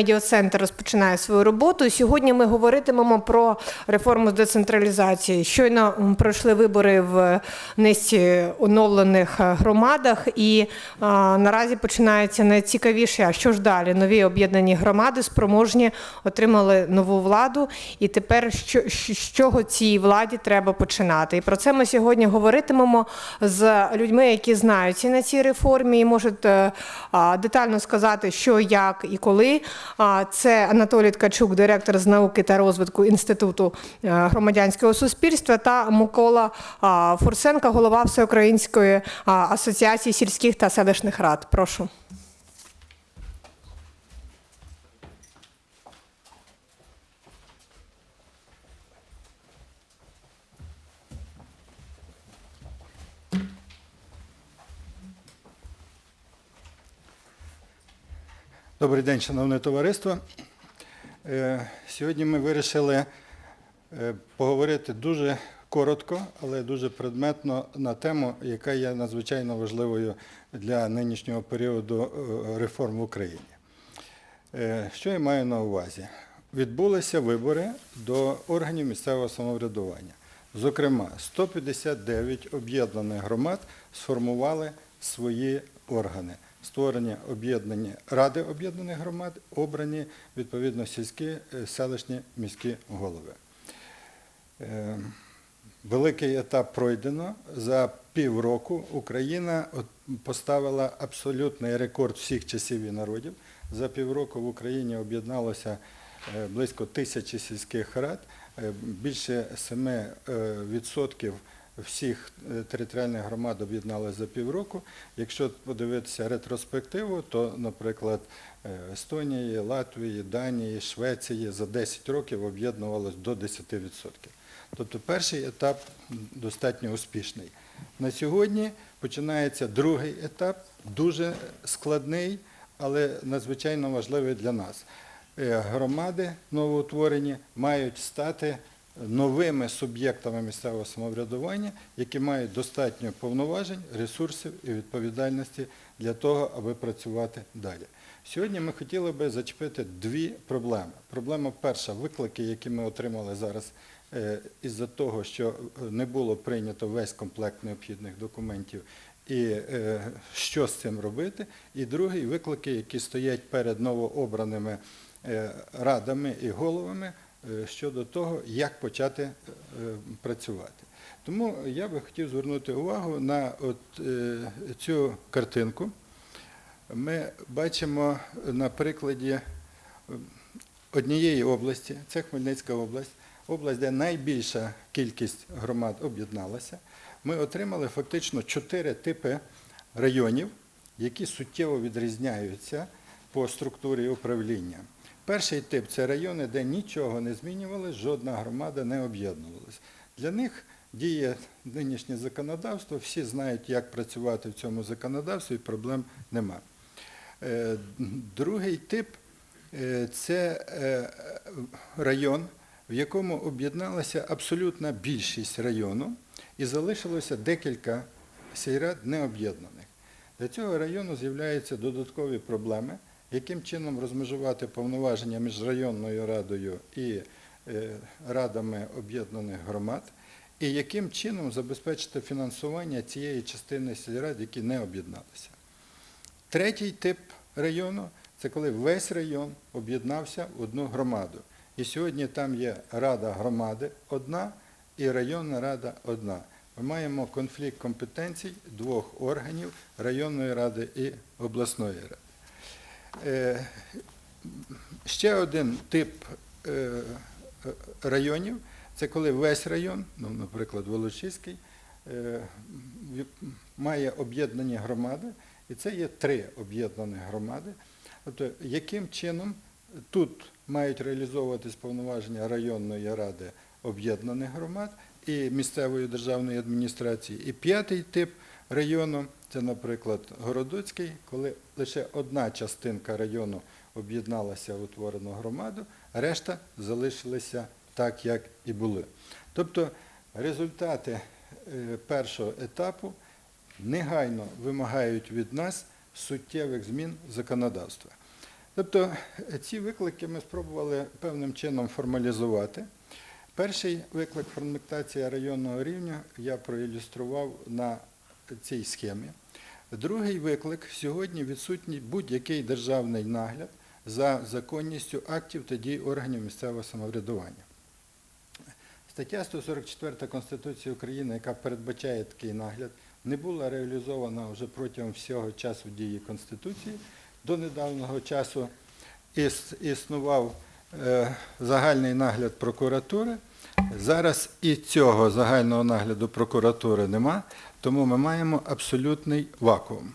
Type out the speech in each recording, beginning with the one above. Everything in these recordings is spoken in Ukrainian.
Медіацентр розпочинає свою роботу. Сьогодні ми говоритимемо про реформу з децентралізації. Щойно пройшли вибори в низці оновлених е, громадах, і а, наразі починається найцікавіше. А що ж далі? Нові об'єднані громади спроможні отримали нову владу, і тепер що, з чого цій владі треба починати? І про це ми сьогодні говоритимемо з людьми, які знаються на цій реформі і можуть е, а, детально сказати, що, як і коли. Це Анатолій Ткачук, директор з науки та розвитку Інституту е, громадянського суспільства, та Микола Фурсенка, голова Всеукраїнської асоціації сільських та селищних рад. Прошу. Добрий день, шановне товариство. Е, Сьогодні ми вирішили е, поговорити дуже коротко, але дуже предметно на тему, яка є надзвичайно важливою для нинішнього періоду е, реформ в Україні. Що я маю на увазі? Відбулися вибори до органів місцевого самоврядування. Зокрема, 159 об'єднаних громад сформували свої органи. Створені об'єднані ради об'єднаних громад, обрані відповідно сільські, е, селищні, міські голови. Е, Великий етап пройдено. За півроку Україна поставила абсолютний рекорд всіх часів і народів. За півроку в Україні об'єдналося е, близько тисячі сільських рад, більше 7% всіх е, територіальних громад об'єдналися за півроку. Якщо подивитися ретроспективу, то, наприклад, е, Естонії, Латвії, Данії, Швеції за 10 років об'єднувалось до 10%. Тобто перший етап достатньо успішний. На сьогодні починається другий етап, дуже складний, але надзвичайно важливий для нас. Е, Громади новоутворені мають стати новими суб'єктами місцевого самоврядування, які мають достатньо повноважень, ресурсів і відповідальності для того, аби працювати далі. Сьогодні ми хотіли би зачепити дві проблеми. Проблема перша виклики, які ми отримали зараз е, із-за того, що не було прийнято весь комплект необхідних документів, і е, що з цим робити. І другий виклики, які стоять перед новообраними е, радами і головами е, щодо того, як почати е, працювати. Тому я би хотів звернути увагу на от, е, цю картинку. Ми бачимо на прикладі е, однієї області, це Хмельницька область, область, де найбільша кількість громад об'єдналася. Ми отримали фактично чотири типи районів, які суттєво відрізняються по структурі управління. Перший тип це райони, де нічого не змінювалося, жодна громада не об'єднувалась. Для них діє нинішнє законодавство, всі знають, як працювати в цьому законодавстві, і проблем нема. Е, Другий тип е, це е, район, в якому об'єдналася абсолютна більшість району і залишилося декілька сільрад необ'єднаних. Для цього району з'являються додаткові проблеми, яким чином розмежувати повноваження між районною радою і е, радами об'єднаних громад, і яким чином забезпечити фінансування цієї частини сільрад, які не об'єдналися. Третій тип району це коли весь район об'єднався в одну громаду. І сьогодні там є рада громади одна і районна рада одна. Ми маємо конфлікт компетенцій двох органів районної ради і обласної ради. Е, Ще один тип е, районів це коли весь район, ну, наприклад, Волочиський, е, має об'єднані громади, і це є три об'єднані громади. Тобто, яким чином тут мають реалізовуватись повноваження районної ради об'єднаних громад і місцевої державної адміністрації. І п'ятий тип району це, наприклад, Городоцький, коли лише одна частинка району об'єдналася в утворену громаду, решта залишилися так, як і були. Тобто результати е, першого етапу негайно вимагають від нас суттєвих змін законодавства. Тобто е, ці виклики ми спробували певним чином формалізувати. Перший виклик фрагментація районного рівня я проілюстрував на цій схемі. Другий виклик сьогодні відсутній будь-який державний нагляд за законністю актів та дій органів місцевого самоврядування. Стаття 144 Конституції України, яка передбачає такий нагляд, не була реалізована вже протягом всього часу дії Конституції. До недавнього часу існував е, загальний нагляд прокуратури. Зараз і цього загального нагляду прокуратури нема, тому ми маємо абсолютний вакуум.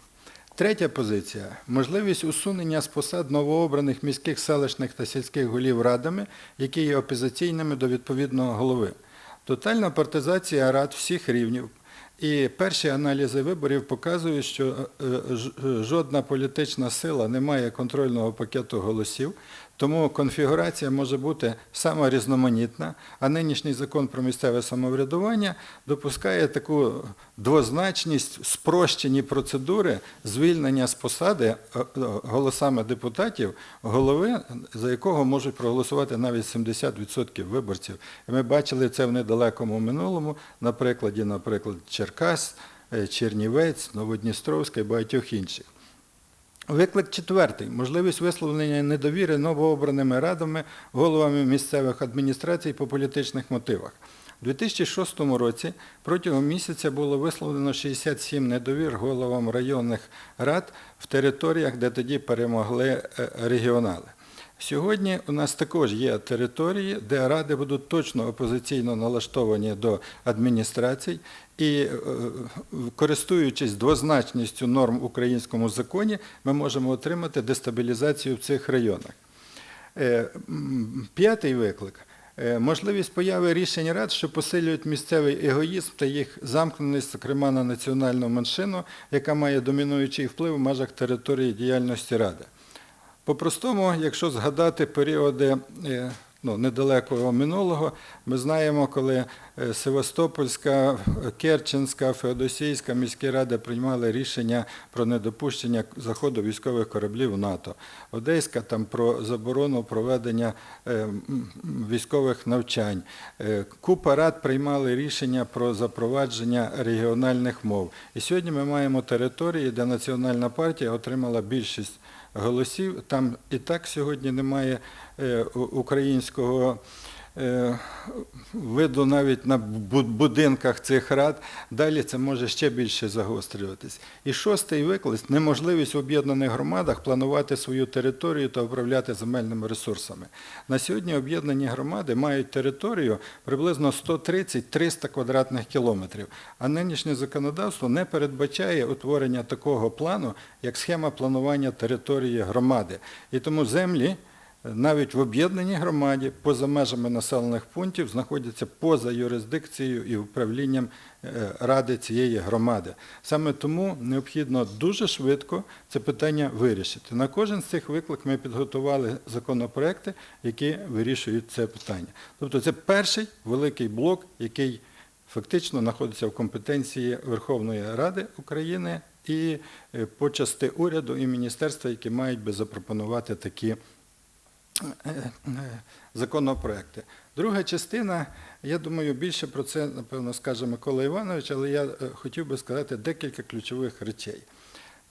Третя позиція можливість усунення з посад новообраних міських, селищних та сільських голів радами, які є опозиційними до відповідного голови. Тотальна партизація рад всіх рівнів. І перші аналізи виборів показують, що е, ж- е, жодна політична сила не має контрольного пакету голосів, тому конфігурація може бути сама різноманітна, а нинішній закон про місцеве самоврядування допускає таку двозначність, спрощені процедури звільнення з посади е, е, голосами депутатів голови, за якого можуть проголосувати навіть 70% виборців. І ми бачили це в недалекому минулому, на прикладі, наприклад, Черкас, е, Чернівець, Новодністровська і багатьох інших. Виклик четвертий можливість висловлення недовіри новообраними радами, головами місцевих адміністрацій по політичних мотивах. У 2006 році протягом місяця було висловлено 67 недовір головам районних рад в територіях, де тоді перемогли е, регіонали. Сьогодні у нас також є території, де ради будуть точно опозиційно налаштовані до адміністрацій, і е, користуючись двозначністю норм в українському законі, ми можемо отримати дестабілізацію в цих районах. Е, П'ятий виклик. Е, Можливість появи рішень рад, що посилюють місцевий егоїзм та їх замкненість, зокрема на національну меншину, яка має домінуючий вплив в межах території діяльності ради. По-простому, якщо згадати періоди е, ну, недалекого минулого, ми знаємо, коли е, Севастопольська, Керченська, Феодосійська міські ради приймали рішення про недопущення заходу військових кораблів в НАТО. Одеська там про заборону проведення е, військових навчань. Купа рад приймали рішення про запровадження регіональних мов. І сьогодні ми маємо території, де Національна партія отримала більшість голосів. Там і так сьогодні немає е, українського виду навіть на будинках цих рад. Далі це може ще більше загострюватись. І шостий виклик неможливість в об'єднаних громадах планувати свою територію та управляти земельними ресурсами. На сьогодні об'єднані громади мають територію приблизно 130-300 квадратних кілометрів, а нинішнє законодавство не передбачає утворення такого плану, як схема планування території громади. І тому землі навіть в об'єднаній громаді поза межами населених пунктів знаходяться поза юрисдикцією і управлінням е, ради цієї громади. Саме тому необхідно дуже швидко це питання вирішити. На кожен з цих виклик ми підготували законопроекти, які вирішують це питання. Тобто це перший великий блок, який фактично знаходиться в компетенції Верховної Ради України і е, почасти уряду і міністерства, які мають би запропонувати такі законопроекти. Друга частина, я думаю, більше про це, напевно, скаже Микола Іванович, але я е, хотів би сказати декілька ключових речей.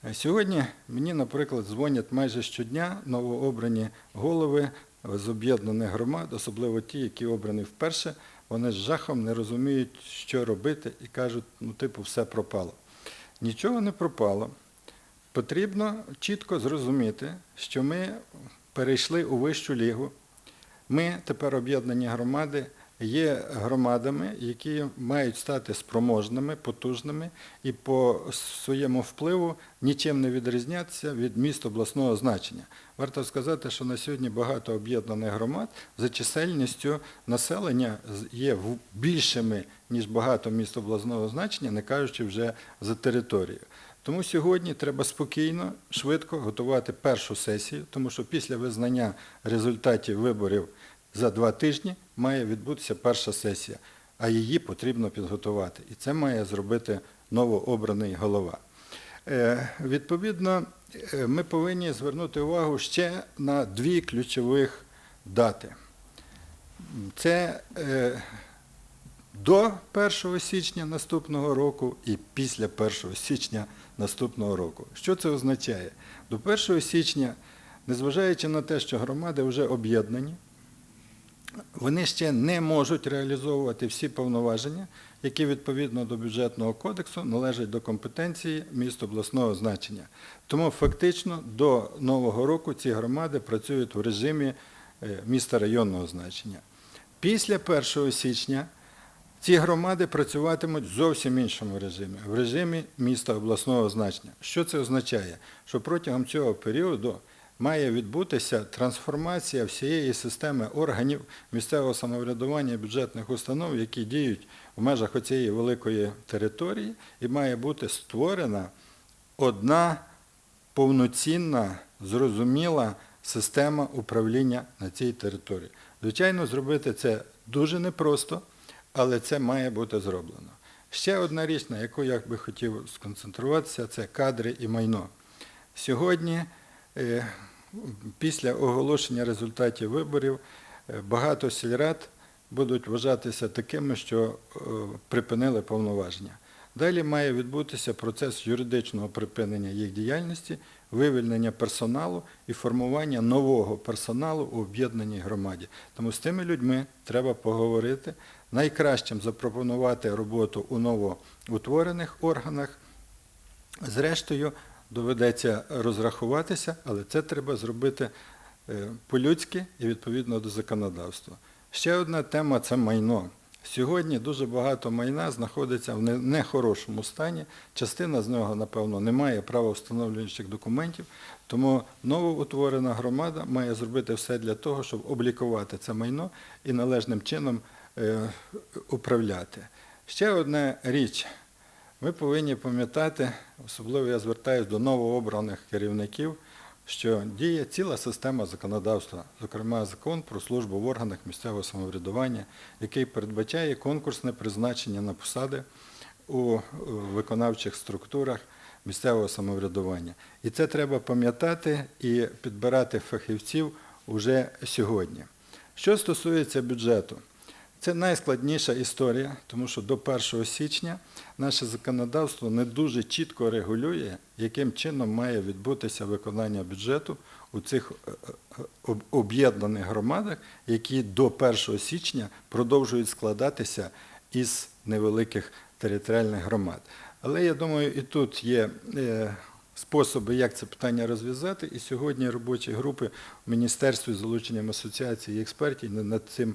Е, Сьогодні мені, наприклад, дзвонять майже щодня новообрані голови з об'єднаних громад, особливо ті, які обрані вперше, вони з жахом не розуміють, що робити, і кажуть, ну, типу, все пропало. Нічого не пропало. Потрібно чітко зрозуміти, що ми перейшли у вищу лігу. Ми тепер об'єднані громади є громадами, які мають стати спроможними, потужними і по своєму впливу нічим не відрізнятися від міст обласного значення. Варто сказати, що на сьогодні багато об'єднаних громад за чисельністю населення є більшими, ніж багато міст обласного значення, не кажучи вже за територію. Тому сьогодні треба спокійно, швидко готувати першу сесію, тому що після визнання результатів виборів за два тижні має відбутися перша сесія, а її потрібно підготувати. І це має зробити новообраний голова. Е, Відповідно, е, ми повинні звернути увагу ще на дві ключових дати. Це е, до 1 січня наступного року і після 1 січня наступного року. Що це означає? До 1 січня, незважаючи на те, що громади вже об'єднані, вони ще не можуть реалізовувати всі повноваження, які відповідно до бюджетного кодексу належать до компетенції міст обласного значення. Тому фактично до нового року ці громади працюють в режимі е, міста районного значення. Після 1 січня ці громади працюватимуть в зовсім іншому режимі, в режимі міста обласного значення. Що це означає? Що протягом цього періоду має відбутися трансформація всієї системи органів місцевого самоврядування бюджетних установ, які діють в межах оцієї великої території, і має бути створена одна повноцінна, зрозуміла система управління на цій території. Звичайно, зробити це дуже непросто, але це має бути зроблено. Ще одна річ, на яку я би хотів сконцентруватися, це кадри і майно. Сьогодні, е, після оголошення результатів виборів, е, багато сільрад будуть вважатися такими, що е, припинили повноваження. Далі має відбутися процес юридичного припинення їх діяльності, вивільнення персоналу і формування нового персоналу у об'єднаній громаді. Тому з тими людьми треба поговорити, найкращим запропонувати роботу у новоутворених органах. Зрештою, доведеться розрахуватися, але це треба зробити е, по-людськи і відповідно до законодавства. Ще одна тема це майно. Сьогодні дуже багато майна знаходиться в нехорошому стані. Частина з нього, напевно, не має правовстановлюючих документів, тому новоутворена громада має зробити все для того, щоб облікувати це майно і належним чином е, управляти. Ще одна річ. Ми повинні пам'ятати, особливо я звертаюся до новообраних керівників, що діє ціла система законодавства, зокрема закон про службу в органах місцевого самоврядування, який передбачає конкурсне призначення на посади у виконавчих структурах місцевого самоврядування. І це треба пам'ятати і підбирати фахівців уже сьогодні. Що стосується бюджету, це найскладніша історія, тому що до 1 січня наше законодавство не дуже чітко регулює, яким чином має відбутися виконання бюджету у цих е, е, об- об'єднаних громадах, які до 1 січня продовжують складатися із невеликих територіальних громад. Але я думаю, і тут є е, способи, як це питання розв'язати. І сьогодні робочі групи в міністерстві з залученням асоціацій і експертів над- цим е,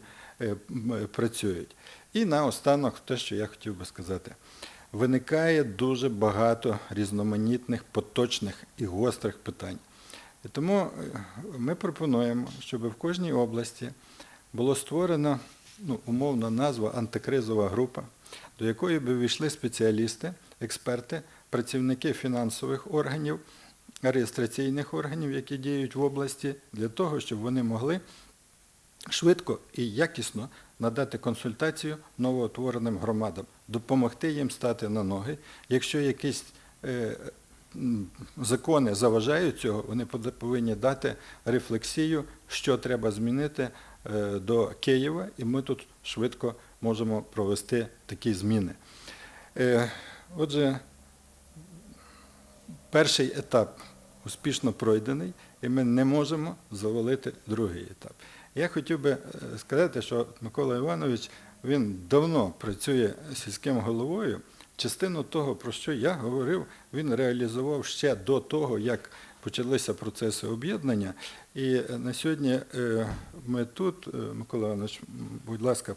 працюють. І наостанок те, що я хотів би сказати. Виникає дуже багато різноманітних, поточних і гострих питань. І тому е, ми пропонуємо, щоб в кожній області було створено ну, умовна назва антикризова група, до якої би війшли спеціалісти, експерти, працівники фінансових органів, реєстраційних органів, які діють в області, для того, щоб вони могли швидко і якісно надати консультацію новоутвореним громадам, допомогти їм стати на ноги. Якщо якісь е, закони заважають цього, вони повинні дати рефлексію, що треба змінити е, до Києва, і ми тут швидко можемо провести такі зміни. Е, Отже, перший етап успішно пройдений, і ми не можемо завалити другий етап. Я хотів би е, сказати, що Микола Іванович він давно працює сільським головою. Частину того, про що я говорив, він реалізував ще до того, як почалися процеси об'єднання. І е, на сьогодні е, ми тут, Микола Іванович, будь ласка,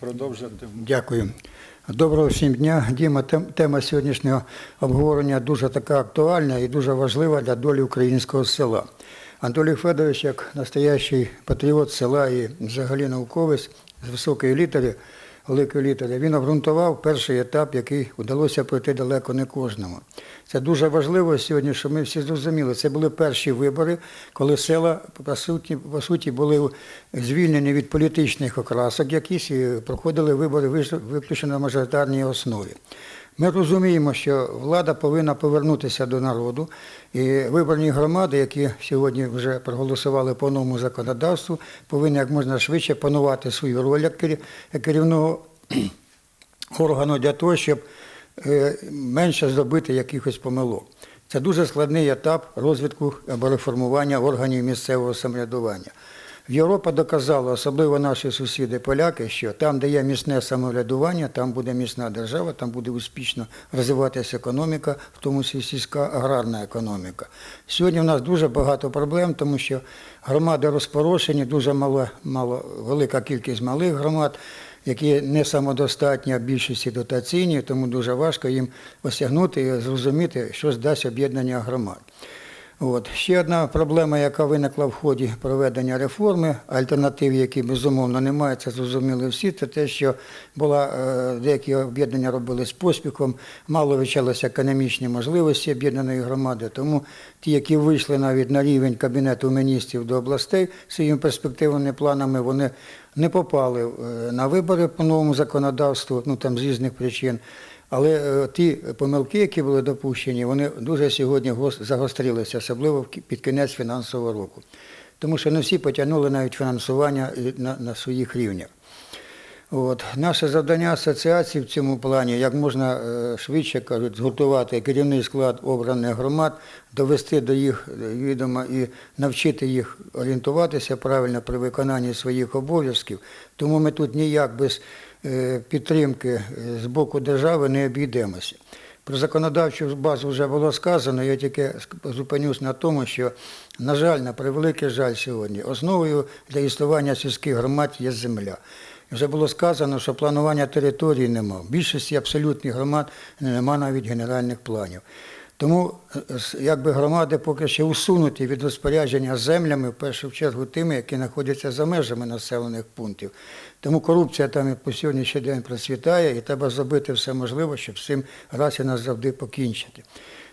продовжити. Дякую. Доброго всім дня. Діма, тема сьогоднішнього обговорення дуже така актуальна і дуже важлива для долі українського села. Анатолій Федорович, як настоящий патріот села і взагалі науковець з високої літери, великої літери, він обґрунтував перший етап, який вдалося пройти далеко не кожному. Це дуже важливо сьогодні, щоб ми всі зрозуміли. Це були перші вибори, коли села по суті, по суті були звільнені від політичних окрасок якісь і проходили вибори виключно на мажоритарній основі. Ми розуміємо, що влада повинна повернутися до народу, і виборні громади, які сьогодні вже проголосували по новому законодавству, повинні як можна швидше панувати свою роль як керівного органу для того, щоб е, менше зробити якихось помилок. Це дуже складний етап розвитку або реформування органів місцевого самоврядування. Європа доказала, особливо наші сусіди поляки, що там, де є міцне самоврядування, там буде міцна держава, там буде успішно розвиватися економіка, в тому числі сільська аграрна економіка. Сьогодні в нас дуже багато проблем, тому що громади розпорошені, дуже мало, мало, велика кількість малих громад які не самодостатні, а більшості дотаційні, тому дуже важко їм осягнути і зрозуміти, що здасть об'єднання громад. От. Ще одна проблема, яка виникла в ході проведення реформи, альтернатив, які безумовно немає, це зрозуміли всі, це те, що була, е, деякі об'єднання робили з поспіхом, мало вивчалися економічні можливості об'єднаної громади, тому ті, які вийшли навіть на рівень Кабінету міністрів до областей своїми перспективними планами, вони не попали е, на вибори по новому законодавству, ну там з різних причин. Але е, ті помилки, які були допущені, вони дуже сьогодні загострилися, особливо під кінець фінансового року. Тому що не всі потягнули навіть фінансування на, на своїх рівнях. От. Наше завдання асоціації в цьому плані, як можна е, швидше кажуть, згуртувати керівний склад обраних громад, довести до їх е, відома і навчити їх орієнтуватися правильно при виконанні своїх обов'язків. Тому ми тут ніяк без підтримки е, з боку держави не обійдемося. Про законодавчу базу вже було сказано, я тільки зупинюсь на тому, що, на жаль, на превеликий жаль сьогодні, основою для існування сільських громад є земля. Вже було сказано, що планування території нема. В більшості абсолютних громад нема навіть генеральних планів. Тому е, якби громади поки що усунуті від розпорядження землями, в першу чергу тими, які знаходяться за межами населених пунктів. Тому корупція там і по сьогоднішній день процвітає, і треба зробити все можливе, щоб цим раз і назавжди покінчити.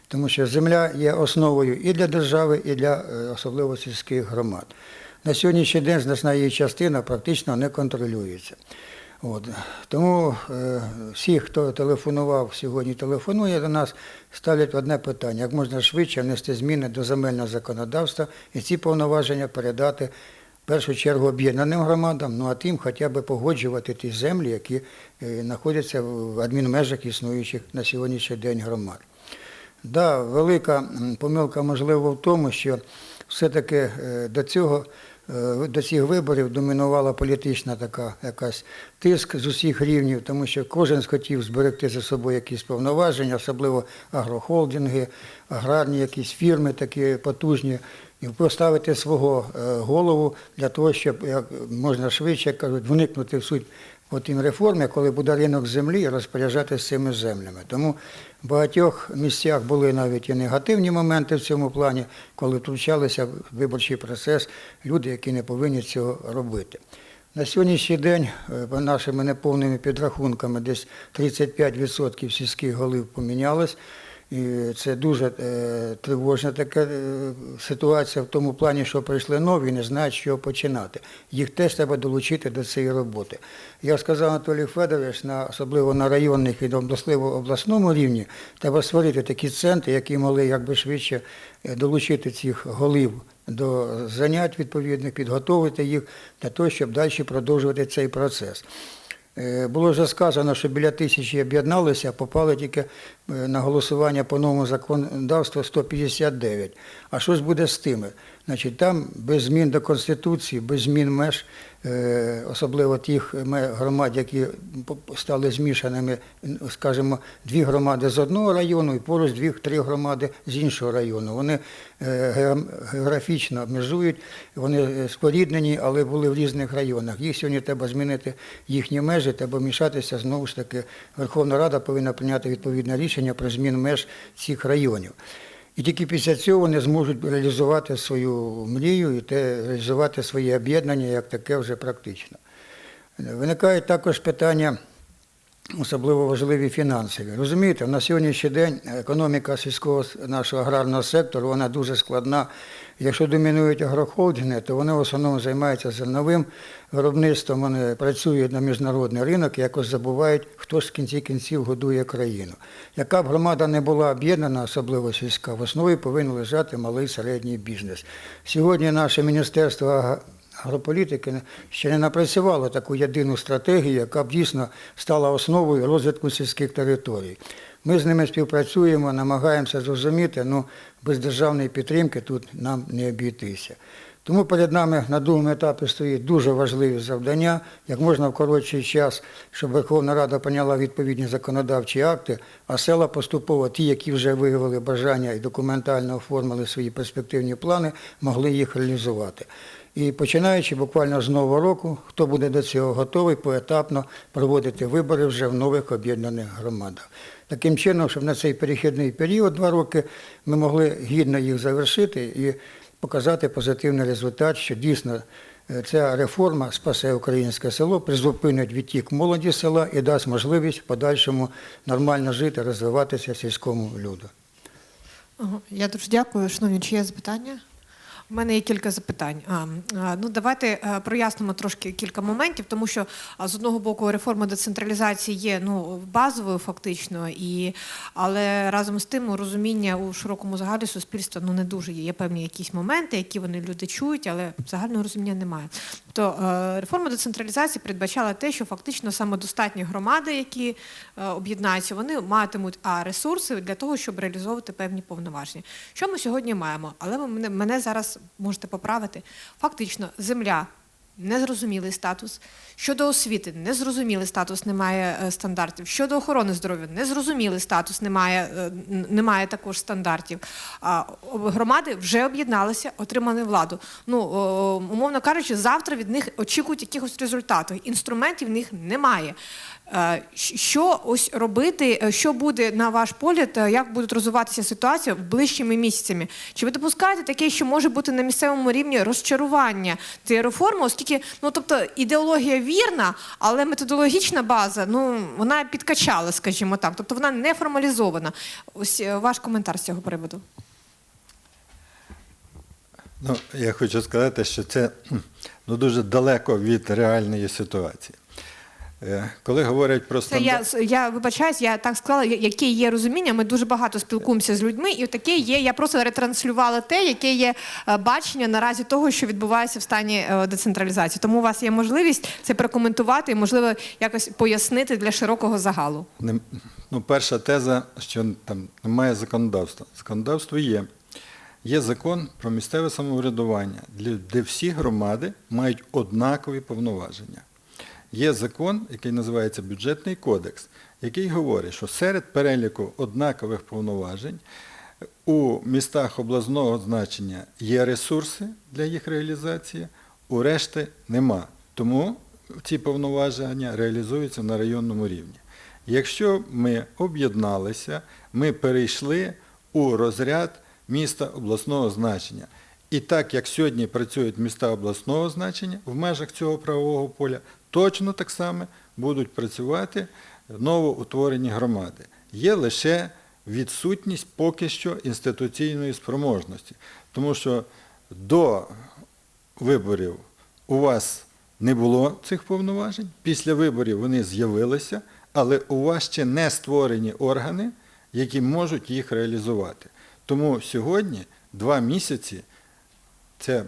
Тому що земля є основою і для держави, і для е, особливо сільських громад. На сьогоднішній день значна її частина практично не контролюється. От. Тому е, всі, хто телефонував сьогодні, телефонує до нас, ставлять одне питання: як можна швидше внести зміни до земельного законодавства і ці повноваження передати в першу чергу об'єднаним громадам, ну а тим хоча б погоджувати ті землі, які е, знаходяться в адмінмежах існуючих на сьогоднішній день громад. Да, велика помилка можливо в тому, що все-таки е, до цього до цих виборів домінувала політична така якась тиск з усіх рівнів, тому що кожен хотів зберегти за собою якісь повноваження, особливо агрохолдинги, аграрні якісь фірми такі потужні, і поставити свого е, голову для того, щоб як можна швидше як кажуть, вникнути в суть Потім реформи, коли буде ринок землі і розпоряджатися цими землями. Тому в багатьох місцях були навіть і негативні моменти в цьому плані, коли втручалися в виборчий процес люди, які не повинні цього робити. На сьогоднішній день, е, нашими неповними підрахунками, десь 35% сільських голів помінялось. І це дуже е, тривожна така е, ситуація в тому плані, що прийшли нові і не знають, чого починати. Їх теж треба долучити до цієї роботи. Я сказав Анатолій Федорович, на, особливо на районних і обласливо обласному рівні, треба створити такі центри, які могли якби швидше е, долучити цих голів до занять відповідних, підготовити їх для того, щоб далі продовжувати цей процес. Е, Було вже сказано, що біля тисячі об'єдналися, попали тільки е, на голосування по новому законодавству 159. А що ж буде з тими? Значить, там без змін до Конституції, без змін меж, е, особливо тих громад, які стали змішаними, скажімо, дві громади з одного району і поруч дві-три громади з іншого району. Вони е, географічно межують, вони е, споріднені, але були в різних районах. Їх сьогодні треба змінити їхні межі, треба вмішатися. Знову ж таки, Верховна Рада повинна прийняти відповідне рішення про зміну меж цих районів. І тільки після цього вони зможуть реалізувати свою мрію і те, реалізувати своє об'єднання як таке вже практично. Виникають також питання особливо важливі фінансові. Розумієте, на сьогоднішній день економіка сільського нашого аграрного сектору вона дуже складна. Якщо домінують агрохолдинги, то вони в основному займаються зерновим виробництвом, вони працюють на міжнародний ринок якось забувають, хто ж в кінці кінців годує країну. Яка б громада не була об'єднана, особливо сільська, в основі повинен лежати малий середній бізнес. Сьогодні наше міністерство агрополітики ще не напрацювало таку єдину стратегію, яка б дійсно стала основою розвитку сільських територій. Ми з ними співпрацюємо, намагаємося зрозуміти, ну без державної підтримки тут нам не обійтися. Тому перед нами на другому етапі стоїть дуже важливі завдання, як можна в коротший час, щоб Верховна Рада прийняла відповідні законодавчі акти, а села поступово, ті, які вже виявили бажання і документально оформили свої перспективні плани, могли їх реалізувати. І починаючи буквально з нового року, хто буде до цього готовий, поетапно проводити вибори вже в нових об'єднаних громадах. Таким чином, щоб на цей перехідний період, два роки, ми могли гідно їх завершити і показати позитивний результат, що дійсно е, ця реформа спасе українське село, призупинить відтік молоді села і дасть можливість подальшому нормально жити, розвиватися сільському люду. Я дуже дякую. Шановні, чи є запитання? У мене є кілька запитань. А, ну, давайте е, прояснимо трошки кілька моментів, тому що з одного боку реформа децентралізації є ну, базовою фактично, і, але разом з тим розуміння у широкому загалі суспільства ну, не дуже є. Є певні якісь моменти, які вони люди чують, але загального розуміння немає. Тобто е, реформа децентралізації передбачала те, що фактично самодостатні громади, які е, об'єднаються, вони матимуть а ресурси для того, щоб реалізовувати певні повноваження. Що ми сьогодні маємо? Але мене, мене можете поправити. Фактично, земля. Незрозумілий статус щодо освіти, незрозумілий статус, немає е, стандартів. Щодо охорони здоров'я, незрозумілий статус, немає, е, немає також стандартів. Громади вже об'єдналися, отримали владу. Ну умовно кажучи, завтра від них очікують якихось результатів. Інструментів в них немає. Е, Що ось робити? е, Що буде на ваш погляд? е, Як буде розвиватися ситуація ближчими місяцями? Чи ви допускаєте таке, що може бути на місцевому рівні розчарування цієї реформи, оскільки ну тобто ідеологія вірна, але методологічна база ну вона підкачала, скажімо так, тобто вона не формалізована. Ось ваш коментар з цього приводу. Ну, я хочу сказати, що це ну, дуже далеко від реальної ситуації. Е, Коли говорять про Це я, стандарт... я вибачаюсь, я так сказала, яке є розуміння. Ми дуже багато спілкуємося з людьми, і таке є. Я просто ретранслювала те, яке є е, бачення наразі того, що відбувається в стані е, децентралізації. Тому у вас є можливість це прокоментувати і, можливо, якось пояснити для широкого загалу. Не- Ну, перша теза, що там немає законодавства. Законодавство є. Є закон про місцеве самоврядування, де всі громади мають однакові повноваження. Є закон, який називається бюджетний кодекс, який говорить, що серед переліку однакових повноважень у містах обласного значення є ресурси для їх реалізації, у решти нема. Тому ці повноваження реалізуються на районному рівні. Якщо ми об'єдналися, ми перейшли у розряд міста обласного значення. І так як сьогодні працюють міста обласного значення в межах цього правового поля, точно так само будуть працювати новоутворені громади. Є лише відсутність поки що інституційної спроможності, тому що до виборів у вас не було цих повноважень, після виборів вони з'явилися, але у вас ще не створені органи, які можуть їх реалізувати. Тому сьогодні два місяці це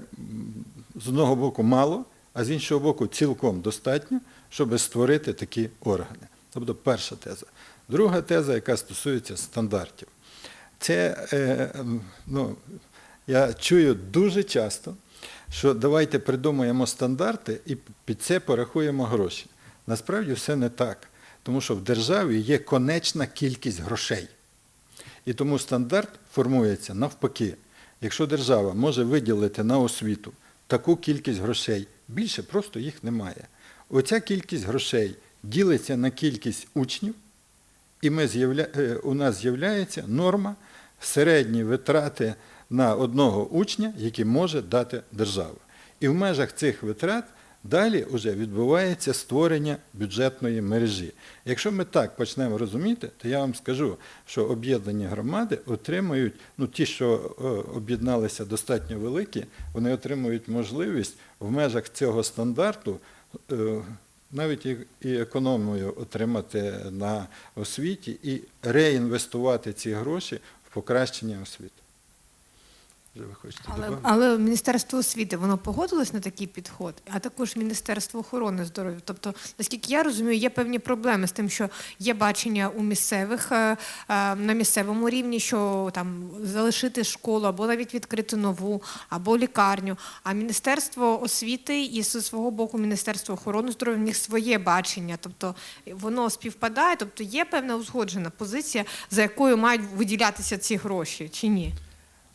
з одного боку мало, а з іншого боку цілком достатньо, щоб створити такі органи. Тобто перша теза. Друга теза, яка стосується стандартів. Це, е, ну, я чую дуже часто, що давайте придумаємо стандарти і під це порахуємо гроші. Насправді все не так, тому що в державі є конечна кількість грошей. І тому стандарт формується навпаки. Якщо держава може виділити на освіту таку кількість грошей, більше просто їх немає. Оця кількість грошей ділиться на кількість учнів, і ми з'явля... е, у нас з'являється норма середні витрати на одного учня, які може дати держава. І в межах цих витрат Далі вже відбувається створення бюджетної мережі. Якщо ми так почнемо розуміти, то я вам скажу, що об'єднані громади отримують, ну ті, що е, об'єдналися достатньо великі, вони отримують можливість в межах цього стандарту е, навіть і, економію отримати на освіті і реінвестувати ці гроші в покращення освіти. Вже ви хочете Але, але Міністерство освіти воно погодилось на такий підход, а також Міністерство охорони здоров'я. Тобто, наскільки я розумію, є певні проблеми з тим, що є бачення у місцевих е, е, на місцевому рівні, що там залишити школу або навіть відкрити нову, або лікарню. А Міністерство освіти і зі свого боку Міністерство охорони здоров'я в них своє бачення. Тобто воно співпадає, тобто є певна узгоджена позиція, за якою мають виділятися ці гроші, чи ні?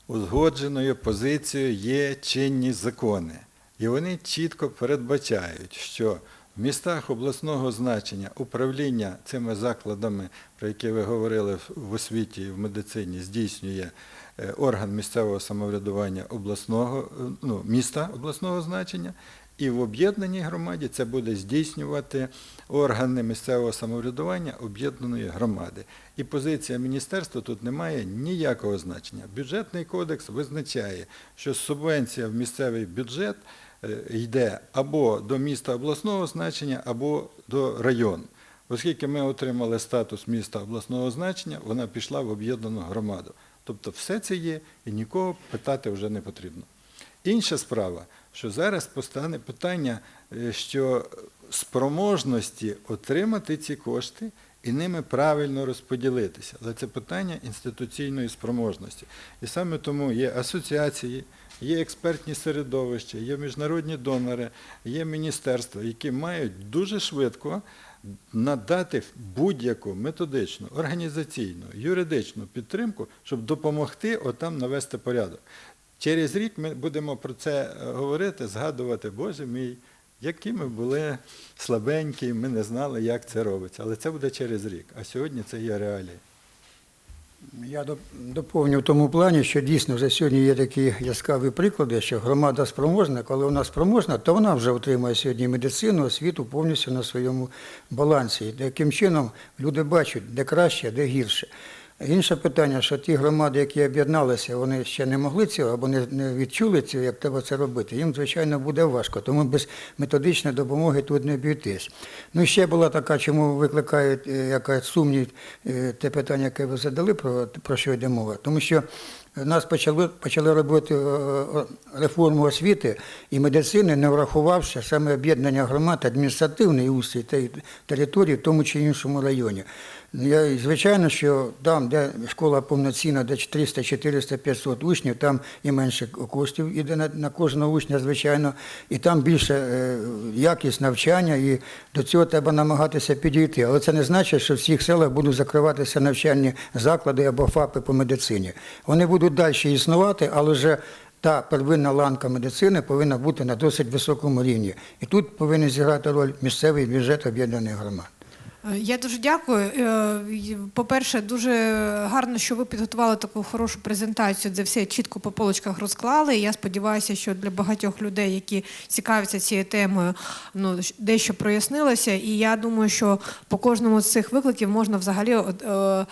Узгодженою позицією є чинні закони. І вони чітко передбачають, що в містах обласного значення управління цими закладами, про які ви говорили в- освіті і в медицині, здійснює е, орган місцевого самоврядування обласного, е, ну, міста обласного значення, і в об'єднаній громаді це буде здійснювати органи місцевого самоврядування об'єднаної громади. І позиція міністерства тут не має ніякого значення. Бюджетний кодекс визначає, що субвенція в місцевий бюджет е, йде або до міста обласного значення, або до району. Оскільки ми отримали статус міста обласного значення, вона пішла в об'єднану громаду. Тобто все це є і нікого питати вже не потрібно. Інша справа, що зараз постане питання, е, що спроможності отримати ці кошти і ними правильно розподілитися. Але це питання інституційної спроможності. І саме тому є асоціації, є експертні середовища, є міжнародні донори, є міністерства, які мають дуже швидко надати будь-яку методичну, організаційну, юридичну підтримку, щоб допомогти отам навести порядок. Через рік ми будемо про це е, говорити, згадувати, Боже мій, які ми були слабенькі, ми не знали, як це робиться. Але це буде через рік. А сьогодні це є реалії. Я доповню в тому плані, що дійсно вже сьогодні є такі яскраві приклади, що громада спроможна, коли вона спроможна, то вона вже отримує сьогодні медицину, освіту повністю на своєму балансі. Таким чином люди бачать, де краще, де гірше. Інше питання, що ті громади, які об'єдналися, вони ще не могли цього або не, відчули цього, як треба це робити. Їм, звичайно, буде важко, тому без методичної допомоги тут не обійтись. Ну ще була така, чому викликає е, якась сумнів е, те питання, яке ви задали, про, про що йде мова. Тому що нас почали, почали робити е, е, реформу освіти і медицини, не врахувавши саме об'єднання громад, адміністративний устрій тієї території в тому чи іншому районі. Я, звичайно, що там, де школа повноцінна, де 300, 400, 500 учнів, там і менше коштів іде на, на кожного учня, звичайно, і там більше е, якість навчання, і до цього треба намагатися підійти. Але це не значить, що в всіх селах будуть закриватися навчальні заклади або ФАПи по медицині. Вони будуть далі існувати, але вже та первинна ланка медицини повинна бути на досить високому рівні. І тут повинен зіграти роль місцевий бюджет об'єднаних громад. Е, Я дуже дякую. Е, По-перше, дуже гарно, що ви підготували таку хорошу презентацію, де все чітко по полочках розклали. Я сподіваюся, що для багатьох людей, які цікавляться цією темою, ну дещо прояснилося. І я думаю, що по кожному з цих викликів можна взагалі е,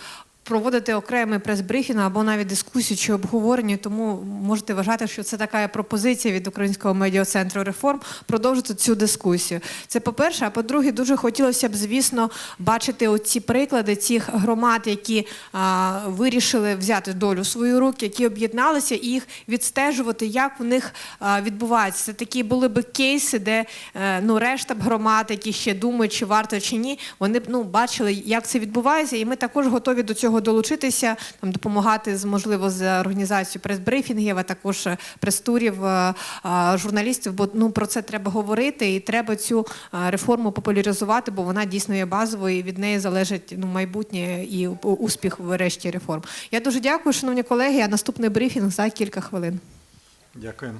проводити окремий прес-брифінг або навіть дискусію чи обговорення, тому можете вважати, що це така пропозиція від Українського медіа-центру реформ продовжити цю дискусію. Це по-перше, а по-друге, дуже хотілося б, звісно, бачити оці приклади цих громад, які а, вирішили взяти долю в свої руки, які об'єдналися, і їх відстежувати, як в них а, відбувається. Це такі були б кейси, де е, ну решта б громад, які ще думають, чи варто чи ні, вони б ну бачили, як це відбувається, і ми також готові до цього долучитися, там допомагати з можливо з організацією прес-брифінгів, а також е, прес-турів е, е, журналістів. Бо ну про це треба говорити, і треба цю реформу популяризувати, бо вона дійсно є базовою. і Від неї залежить ну майбутнє і успіх врешті реформ. Я дуже дякую, шановні колеги. А наступний брифінг за кілька хвилин. Дякую.